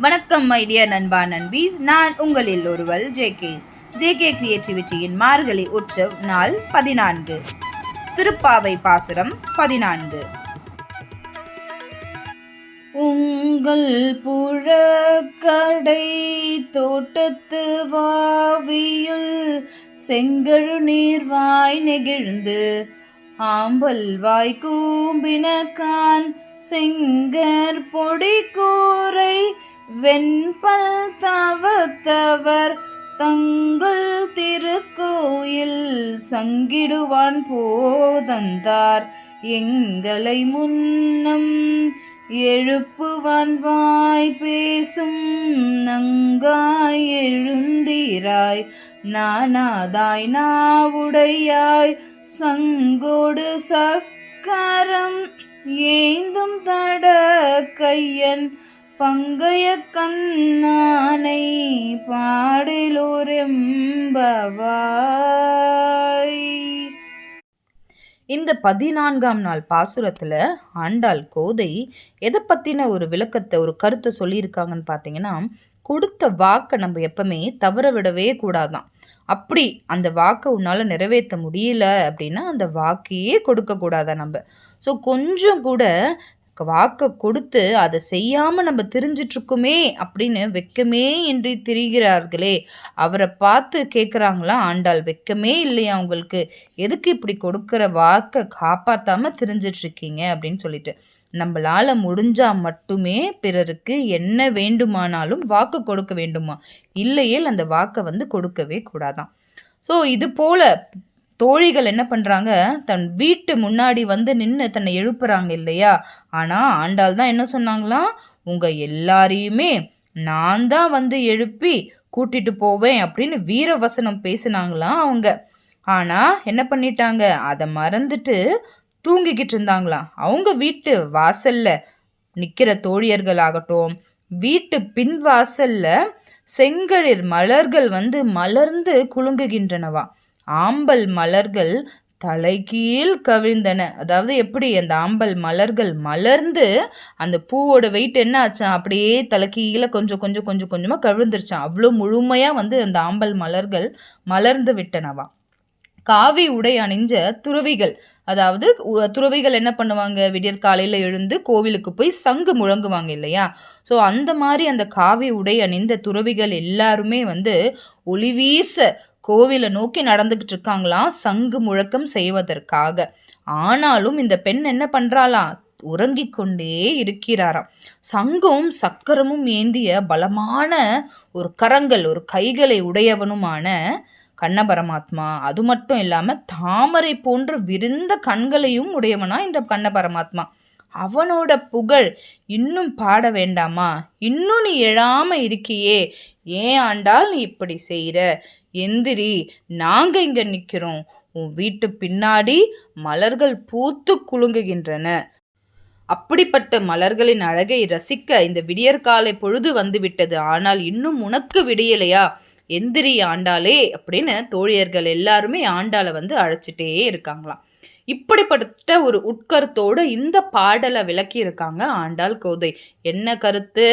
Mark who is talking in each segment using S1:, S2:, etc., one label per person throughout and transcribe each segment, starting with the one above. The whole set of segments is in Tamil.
S1: வணக்கம் மைடிய நண்பா நண்பீஸ். நான் உங்களில் ஒருவல் ஜேகே ஜேகே கிரியேட்டிவிட்டியின் மார்கழி உற்சவ் நாள் பதினான்கு. திருப்பாவை பாசுரம் பதினான்கு. உங்கள் புழக்கடை தோட்டத்து வாவியுள் செங்கழு நீர்வாய் நெகிழ்ந்து ஆம்பல் வாய் கூம்பினக்கான் செங்கர் பொடி கூரை வெண்பல் தவத்தவர் தங்கள் திருக்கோயில் சங்கிடுவான் போதந்தார். எங்களை முன்னம் எழுப்புவான் வாய் பேசும் நங்காய் எழுந்தீராய். நானாதாய் நாவுடையாய். சங்கோடு சக்கரம் ஏந்தும் தட கையன் பங்கைய கண்ணானை பாடிலோரெம்பவாய். இந்த பதினான்காம் நாள் பாசுரத்தில் ஆண்டாள் கோதை எதை பற்றின ஒரு விளக்கத்தை ஒரு கருத்தை சொல்லியிருக்காங்கன்னு பார்த்தீங்கன்னா கொடுத்த வாக்கை நம்ம எப்பவுமே தவற விடவே கூடாதான். அப்படி அந்த வாக்கை உன்னால் நிறைவேற்ற முடியல அப்படின்னா அந்த வாக்கையே கொடுக்கக்கூடாதா நம்ம. ஸோ கொஞ்சம் கூட வாக்கை கொடுத்து அதை செய்யாமல் நம்ம தெரிஞ்சிட்ருக்குமே அப்படின்னு வெக்கமே இன்றி திரிகிறார்களே. அவரை பார்த்து கேட்குறாங்களா ஆண்டாள் வெக்கமே இல்லையா அவங்களுக்கு எதுக்கு இப்படி கொடுக்குற வாக்கை காப்பாற்றாமல் தெரிஞ்சிட்ருக்கீங்க? அப்படின்னு சொல்லிட்டு. நம்மளால் முடிஞ்சால் மட்டுமே பிறருக்கு என்ன வேண்டுமானாலும் வாக்கு கொடுக்க வேண்டுமா? இல்லையேல் அந்த வாக்கை வந்து கொடுக்கவே கூடாதான். ஸோ இது போல் தோழிகள் என்ன பண்ணுறாங்க தன் வீட்டு முன்னாடி வந்து நின்று தன்னை எழுப்புறாங்க இல்லையா? ஆனால் ஆண்டாள் தான் என்ன சொன்னாங்களாம்? உங்கள் எல்லாரையுமே நான் தான் வந்து எழுப்பி கூட்டிட்டு போவேன் அப்படின்னு வீர வசனம் பேசினாங்களாம் அவங்க. ஆனால் என்ன பண்ணிட்டாங்க? அதை மறந்துட்டு தூங்கிக்கிட்டு இருந்தாங்களாம். அவங்க வீட்டு வாசல்ல நிற்கிற தோழியர்கள் ஆகட்டும் வீட்டு பின்வாசல்ல செங்கழிர் மலர்கள் வந்து மலர்ந்து குலுங்குகின்றனவா? ஆம்பல் மலர்கள் தலைகீழ் கவிழ்ந்தன. அதாவது எப்படி? அந்த ஆம்பல் மலர்கள் மலர்ந்து அந்த பூவோட வெயிட் என்ன ஆச்சான் அப்படியே தலைக்கீழே கொஞ்சம் கொஞ்சம் கொஞ்சம் கொஞ்சமாக கவிழ்ந்துருச்சான் அவ்வளோ முழுமையாக வந்து அந்த ஆம்பல் மலர்கள் மலர்ந்து விட்டனவா? காவி உடை அணிஞ்ச துறவிகள் அதாவது துறவிகள் என்ன பண்ணுவாங்க? விடியற் காலையில் எழுந்து கோவிலுக்கு போய் சங்கு முழங்குவாங்க இல்லையா? ஸோ அந்த மாதிரி அந்த காவி உடை அணிந்த துறவிகள் எல்லாருமே வந்து ஒளிவீச கோவிலை நோக்கி நடந்துக்கிட்டு இருக்காங்களாம் சங்கு முழக்கம் செய்வதற்காக. ஆனாலும் இந்த பெண் என்ன பண்ணுறாளா உறங்கிக் கொண்டே இருக்கிறாராம். சங்கும் சக்கரமும் ஏந்திய பலமான ஒரு கரங்கள் ஒரு கைகளை உடையவனுமான கண்ண பரமாத்மா அது மட்டும் இல்லாம தாமரை போன்ற விருந்த கண்களையும் உடையவனா இந்த கண்ண பரமாத்மா அவனோட புகழ் இன்னும் பாட வேண்டாமா? இன்னும் நீ எழாம இருக்கியே. ஏன் ஆண்டால் நீ இப்படி செய்கிற எந்திரி நாங்க இங்க நிற்கிறோம் உன் வீட்டு பின்னாடி மலர்கள் பூத்து குலுங்குகின்றன. அப்படிப்பட்ட மலர்களின் அழகை ரசிக்க இந்த விடியற்காலை பொழுது வந்துவிட்டது. ஆனால் இன்னும் உனக்கு விடியலையா? எந்திரி ஆண்டாளே அப்படின்னு தோழியர்கள் எல்லாருமே ஆண்டாளை வந்து அழைச்சிட்டே இருக்காங்களாம். இப்படிப்பட்ட ஒரு உட்கருத்தோடு இந்த பாடலை விளக்கியிருக்காங்க ஆண்டாள் கோதை. என்ன கருத்து?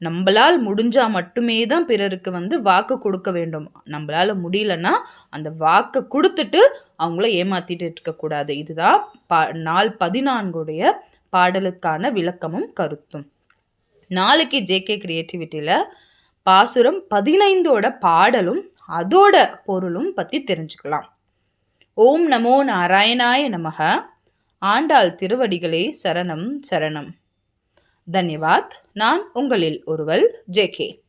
S1: நம்மளால் முடிஞ்சால் மட்டுமே தான் பிறருக்கு வந்து வாக்கு கொடுக்க வேண்டும். நம்மளால முடியலன்னா அந்த வாக்கை கொடுத்துட்டு அவங்கள ஏமாத்திட்டு இருக்கக்கூடாது. இதுதான் பா நாள் பதினான்குடைய பாடலுக்கான விளக்கமும் கருத்தும். நாளைக்கு ஜேகே கிரியேட்டிவிட்டியில் பாசுரம் பதினைந்தோட பாடலும் அதோட பொருளும் பற்றி தெரிஞ்சுக்கலாம். ஓம் நமோ நாராயணாய நமக. ஆண்டாள் திருவடிகளே சரணம் சரணம். தன்யவாத் நான் உங்களில் ஒருவல் ஜேகே